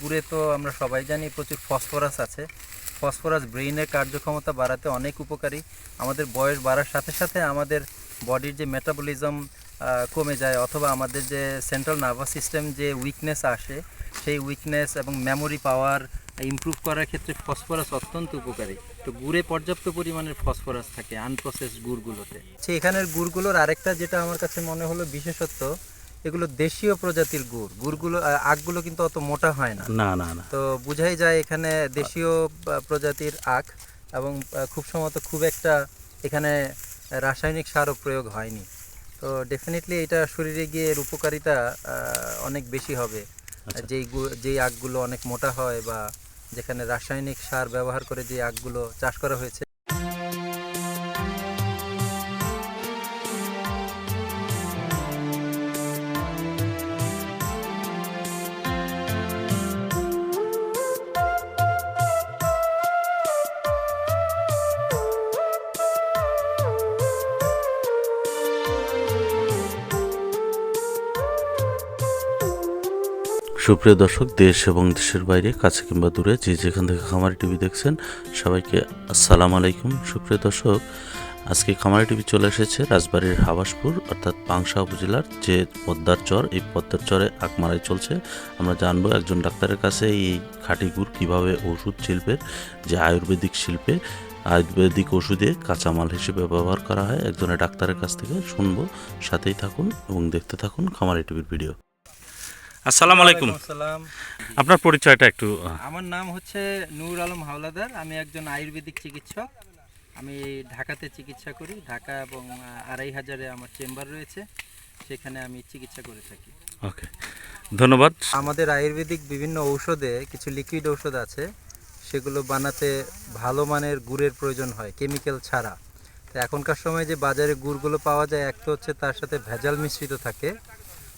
গুড়ে তো আমরা সবাই জানি প্রচুর ফসফরাস আছে। ফসফরাস ব্রেইনের কার্যক্ষমতা বাড়াতে অনেক উপকারী। আমাদের বয়স বাড়ার সাথে সাথে আমাদের বডির যে মেটাবলিজম কমে যায় অথবা আমাদের যে সেন্ট্রাল নার্ভাস সিস্টেম যে উইকনেস আসে, সেই উইকনেস এবং মেমোরি পাওয়ার ইমপ্রুভ করার ক্ষেত্রে ফসফরাস অত্যন্ত উপকারী। তো গুড়ে পর্যাপ্ত পরিমাণের ফসফরাস থাকে আনপ্রসেস গুড়গুলোতে। সে এখানের গুড়গুলোর আরেকটা যেটা আমার কাছে মনে হলো বিশেষত্ব এগুলো দেশীয় প্রজাতির গুড়। গুড়গুলো আখগুলো কিন্তু অত মোটা হয় না। না না না। তো বুঝাই যায় এখানে দেশীয় প্রজাতির আখ এবং খুব সম্ভবত খুব একটা এখানে রাসায়নিক সারও প্রয়োগ হয়নি। তো ডেফিনেটলি এটা শরীরে গিয়ে এর উপকারিতা অনেক বেশি হবে। আচ্ছা। যেই গু- যেই আখগুলো অনেক মোটা হয় বা যেখানে রাসায়নিক সার ব্যবহার করে যে আখগুলো চাষ করা হয়েছে সুপ্রিয় দর্শক, দেশ এবং দেশের বাইরে, কাছে কিংবা দূরে, যে যেখান থেকে খামারি টিভি দেখছেন, সবাইকে আসসালামু আলাইকুম। সুপ্রিয় দর্শক, আজকে খামারি টিভি চলে এসেছে রাজবাড়ির হাবাসপুর, অর্থাৎ পাংশা উপজেলার যে পদ্মার চর, এই পদ্মার চরে আকমারাই চলছে। আমরা জানব একজন ডাক্তারের কাছে এই খাঁটি গুড় কীভাবে ওষুধ শিল্পের, যে আয়ুর্বেদিক শিল্পে, আয়ুর্বেদিক ওষুধে কাঁচামাল হিসেবে ব্যবহার করা হয়, একজনের ডাক্তারের কাছ থেকে শুনব। সাথেই থাকুন এবং দেখতে থাকুন খামারি টিভির ভিডিও। আসসালামু আলাইকুম। আসসালাম। আপনার পরিচয়টা একটু আমার নাম হচ্ছে নূর আলম হাওলাদার। আমি একজন আয়ুর্বেদিক চিকিৎসক। আমি ঢাকাতে চিকিৎসা করি। ঢাকা এবং আড়াই হাজারে আমার চেম্বার রয়েছে। সেখানে আমি চিকিৎসা করে থাকি। ওকে। ধন্যবাদ। আমাদের আয়ুর্বেদিক বিভিন্ন ঔষধে কিছু লিকুইড ঔষধ আছে। সেগুলো বানাতে ভালো মানের গুড়ের প্রয়োজন হয় কেমিক্যাল ছাড়া। তো এখনকার সময় যে বাজারে গুড়গুলো পাওয়া যায় এক তো হচ্ছে তার সাথে ভেজাল মিশ্রিত থাকে।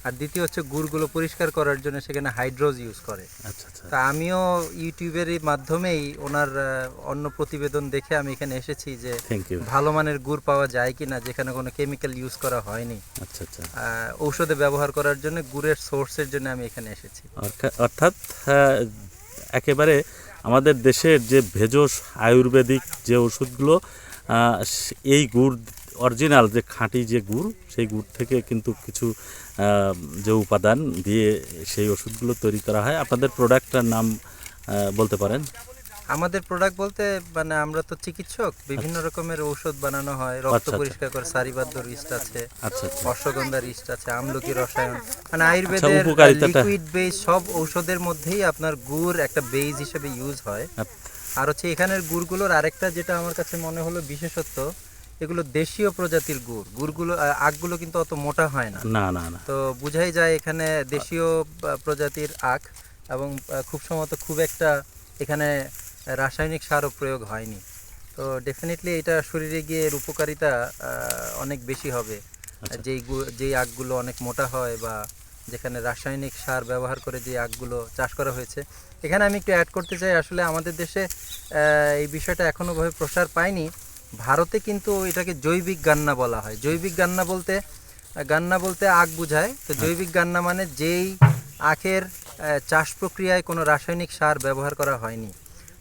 আর দ্বিতীয় হচ্ছে গুড়গুলো পরিষ্কার করার জন্য সেখানে হাইড্রোজ ইউজ করে। আচ্ছা আচ্ছা। তা আমিও ইউটিউবের মাধ্যমেই ওনার অন্য প্রতিবেদন দেখে আমি এখানে এসেছি যে ভালো মানের গুড় পাওয়া যায় কিনা যেখানে কোনো কেমিক্যাল ইউজ করা হয়নি। আচ্ছা আচ্ছা। ঔষধে ব্যবহার করার জন্য গুড়ের সোর্সের জন্য আমি এখানে এসেছি। অর্থা- অর্থাৎ একেবারে আমাদের দেশের যে ভেষজ আয়ুর্বেদিক যে ওষুধগুলো এই গুড় অরিজিনাল যে খাঁটি যে গুড় সেই গুড় থেকে কিন্তু কিছু যে উপাদান দিয়ে সেই ওষুধগুলো তৈরি করা হয়। আপনাদের প্রোডাক্টটার নাম বলতে পারেন? আমাদের প্রোডাক্ট বলতে মানে আমরা তো চিকিৎসক বিভিন্ন রকমের ঔষধ বানানো হয়। রক্ত আচ্ছা, আচ্ছা। পরিষ্কার করে সারিবাদ্য রিস্ট আছে আচ্ছা আচ্ছা। অশ্বগন্ধা রিস্ট আছে আমলকি রসায়ন মানে আয়ুর্বেদের লিকুইড বেস সব ঔষধের মধ্যেই আপনার গুড় একটা বেজ হিসেবে ইউজ হয়। আর হচ্ছে এখানের গুড়গুলোর আরেকটা যেটা আমার কাছে মনে হলো বিশেষত্ব এগুলো দেশীয় প্রজাতির গুড়। গুড়গুলো আখগুলো কিন্তু অত মোটা হয় না। না না না। তো বোঝাই যায় এখানে দেশীয় প্রজাতির আখ এবং খুব সম্ভবত খুব একটা এখানে রাসায়নিক সারও প্রয়োগ হয়নি। তো ডেফিনেটলি এটা শরীরে গিয়ে এর উপকারিতা অনেক বেশি হবে। আচ্ছা। যেই গু- যেই আখগুলো অনেক মোটা হয় বা যেখানে রাসায়নিক সার ব্যবহার করে যে আখগুলো চাষ করা হয়েছে। এখানে আমি একটু অ্যাড করতে চাই আসলে আমাদের দেশে এই বিষয়টা এখনও ভাবে প্রসার পায়নি। ভারতে কিন্তু এটাকে জৈবিক গান্না বলা হয়। জৈবিক গান্না বলতে গান্না বলতে আখ বুঝায়। তো জৈবিক গান্না মানে যেই আখের চাষ প্রক্রিয়ায় কোনো রাসায়নিক সার ব্যবহার করা হয়নি।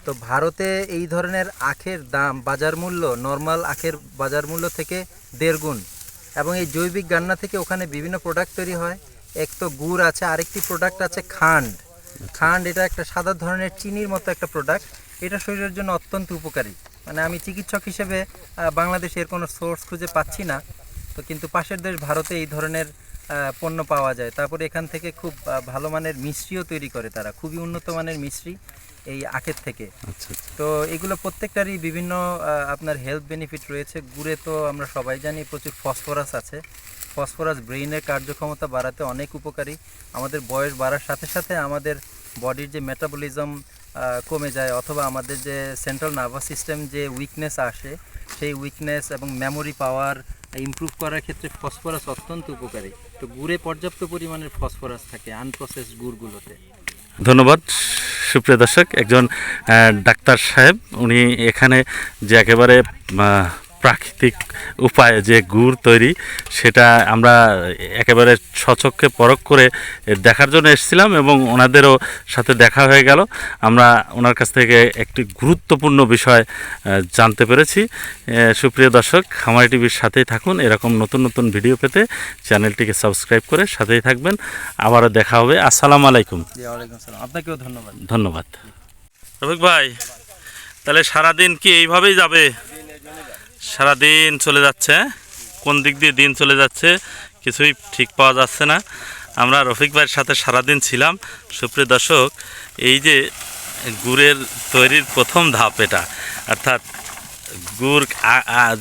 তো ভারতে এই ধরনের আখের দাম বাজার মূল্য নর্মাল আখের বাজার মূল্য থেকে দেড় গুণ এবং এই জৈবিক গান্না থেকে ওখানে বিভিন্ন প্রোডাক্ট তৈরি হয়। এক তো গুড় আছে আরেকটি প্রোডাক্ট আছে খান্ড। খান্ড এটা একটা সাদা ধরনের চিনির মতো একটা প্রোডাক্ট এটা শরীরের জন্য অত্যন্ত উপকারী। মানে আমি চিকিৎসক হিসেবে বাংলাদেশের কোনো সোর্স খুঁজে পাচ্ছি না। তো কিন্তু পাশের দেশ ভারতে এই ধরনের পণ্য পাওয়া যায়। তারপরে এখান থেকে খুব ভালো মানের মিষ্টিও তৈরি করে তারা। খুবই উন্নত মানের মিষ্টি এই আখের থেকে। আচ্ছা আচ্ছা। তো এগুলো প্রত্যেকটারই বিভিন্ন আপনার হেলথ বেনিফিট রয়েছে। গুড়ে তো আমরা সবাই জানি প্রচুর ফসফরাস আছে। ফসফরাস ব্রেইনের কার্যক্ষমতা বাড়াতে অনেক উপকারী। আমাদের বয়স বাড়ার সাথে সাথে আমাদের বডির যে মেটাবলিজম কমে যায় অথবা আমাদের যে সেন্ট্রাল নার্ভাস সিস্টেম যে উইকনেস আসে, সেই উইকনেস এবং মেমোরি পাওয়ার ইমপ্রুভ করার ক্ষেত্রে ফসফরাস অত্যন্ত উপকারী। তো গুড়ে পর্যাপ্ত পরিমাণের ফসফরাস থাকে আনপ্রসেস গুড়গুলোতে। ধন্যবাদ। সুপ্রিয় দর্শক, একজন ডাক্তার সাহেব, উনি এখানে যে একেবারে প্রাকৃতিক উপায়ে যে গুড় তৈরি সেটা আমরা একেবারে সচক্ষে পরখ করে দেখার জন্য এসেছিলাম এবং ওনাদেরও সাথে দেখা হয়ে গেল। আমরা ওনার কাছ থেকে একটি গুরুত্বপূর্ণ বিষয় জানতে পেরেছি। সুপ্রিয় দর্শক খামারি টিভির সাথেই থাকুন। এরকম নতুন নতুন ভিডিও পেতে চ্যানেলটিকে সাবস্ক্রাইব করে সাথেই থাকবেন। আবারও দেখা হবে। আসসালামু আলাইকুম। আপনাকেও ধন্যবাদ। ধন্যবাদ। রফিক ভাই তাহলে সারাদিন কি এইভাবেই যাবে? সারাদিন চলে যাচ্ছে? কোন দিক দিয়ে দিন চলে যাচ্ছে কিছুই ঠিক পাওয়া যাচ্ছে না আমরা রফিক ভাইয়ের সাথে সারাদিন ছিলাম সুপ্রিয় দর্শক, এই যে গুড়ের তৈরির প্রথম ধাপ এটা, অর্থাৎ গুড়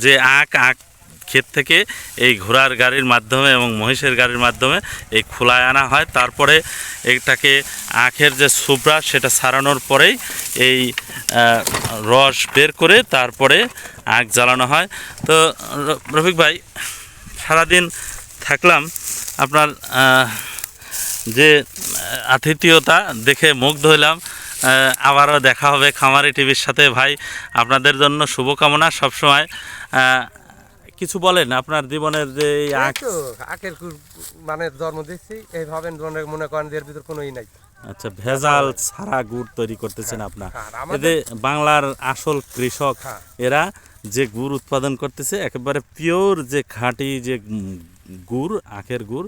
যে আখ আখ ক্ষেত থেকে এই ঘোড়ার গাড়ির মাধ্যমে এবং মহিষের গাড়ির মাধ্যমে এই খোলায় আনা হয় তারপরে এটাকে আখের যে সুবরা সেটা সারানোর পরেই এই রস বের করে তারপরে আখ জ্বালানো হয়। তো রফিক ভাই সারাদিন থাকলাম আপনার যে আতিথেয়তা দেখে মুগ্ধ হইলাম। আবারও দেখা হবে খামারি টিভির সাথে। ভাই আপনাদের জন্য শুভকামনা সবসময়। কিছু বলেন আপনার জীবনের যে আখের মানে জন্ম দিচ্ছি এইভাবে মনে মনে করেন এর ভিতর কোনো ই নাই। আচ্ছা ভেজাল ছাড়া গুড় তৈরি করতেছেন আপনার। আর আমাদের এতে বাংলার আসল কৃষক হ্যাঁ। এরা যে গুড় উৎপাদন করতেছে একেবারে পিওর যে খাঁটি যে গুড় আখের গুড়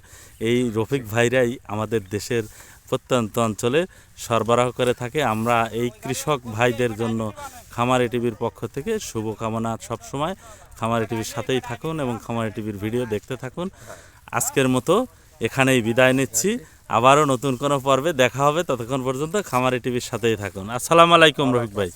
এই রফিক ভাইরাই আমাদের দেশের প্রত্যন্ত অঞ্চলে সরবরাহ করে থাকে। আমরা এই কৃষক ভাইদের জন্য খামারি টিভির পক্ষ থেকে শুভকামনা সবসময়। খামারি টিভির সাথেই থাকুন এবং খামারি টিভির ভিডিও দেখতে থাকুন। আজকের মতো এখানেই বিদায় নিচ্ছি। আবারও নতুন কোনো পর্বে দেখা হবে। ততক্ষণ পর্যন্ত খামারি টিভির সাথেই থাকুন। আসসালামু আলাইকুম রফিক ভাই।